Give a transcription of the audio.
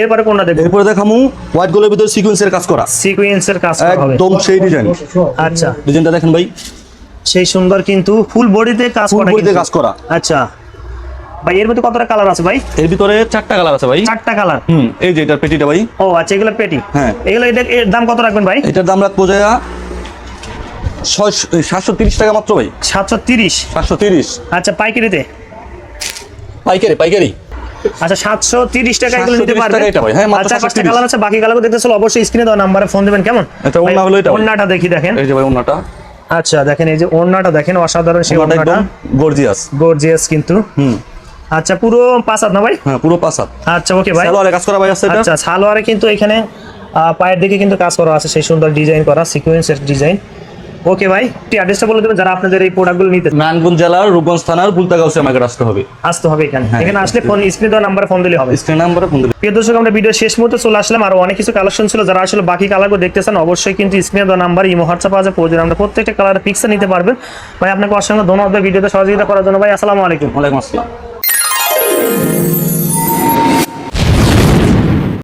এরপরে কোনটা দেখব? এরপরে দেখামু হোয়াইট গোলের ভিতরে সিকোয়েন্সের কাজ করা। সিকোয়েন্সের কাজ করা হবে। একদম সেই ডিজাইন আচ্ছা। ডিজাইনটা দেখেন ভাই। সেই সুন্দর কিন্তু ফুল বডিতে কাজ ফুল করা বডিতে কাজ করা। আচ্ছা। ভাই এর মধ্যে কতটা কালার আছে ভাই? এর ভিতরে চারটা কালার আছে ভাই। চারটা কালার হুম এই যে এটার পেটিটা ভাই। ও আচ্ছা এগুলো পেটি হ্যাঁ। এগুলো এটা এর দাম কত রাখবেন ভাই? এটার দাম রাখব যায় সাতশো তিরিশ টাকা মাত্র ভাই। সাতশো তিরিশ। সাতশো তিরিশ। আচ্ছা পাইকারিতে? পাইকারি পাইকারি। আচ্ছা সাতশো তিরিশ টাকা এগুলো নিতে 730 পারবেন। এটা ভাই, হ্যাঁ, মাত্র আচ্ছা 730 কালার আছে বাকি অবশ্যই স্ক্রিনে দেওয়া নাম্বারে ফোন দেবেন কেমন? এটা ওড়না হলো এটা ভাই। দেখি দেখেন। এই যে ভাই আচ্ছা দেখেন এই যে দেখেন অসাধারণ সেই গর্জিয়াস গর্জিয়াস কিন্তু। হুম। আচ্ছা পুরো পাঁচ না ভাই? হ্যাঁ পুরো পাঁচ আচ্ছা ওকে ভাই। সালোয়ারে কাজ করা ভাই আছে এটা? আচ্ছা সালোয়ারে কিন্তু এখানে পায়ের দিকে কিন্তু কাজ করা আছে সেই সুন্দর ডিজাইন করা সিকোয়েন্সের ডিজাইন ওকে ভাই একটি অ্যাড্রেসটা বলে দেবেন যারা আপনাদের এই প্রোডাক্টগুলো নিতে নারায়ণগঞ্জ জেলার রূপগঞ্জ থানার বুলতাগাউসে আমাকে আসতে হবে। আসতে হবে এখানে। হ্যাঁ, এখানে আসলে ফোন স্ক্রিনে দেওয়া নাম্বারে ফোন দিলে হবে। স্ক্রিন নাম্বারে ফোন দিলে প্রিয় দর্শক আমরা ভিডিও শেষ মুহূর্তে চলে আসলাম। আরও অনেক কিছু কালেকশন ছিল। যারা আসলে বাকি কালারগুলো দেখতেছেন অবশ্যই কিন্তু স্ক্রিনে দেওয়া নাম্বার ইমো হোয়াটসঅ্যাপ আছে প্রয়োজন আমরা প্রত্যেকটা কালার পিক্সেল নিতে পারবেন। ভাই আপনাকে অসংখ্য ধন্যবাদ। ভিডিওতে সহযোগিতা করার জন্য। ভাই আসসালামু আলাইকুম। ওয়ালাইকুম আসসালাম।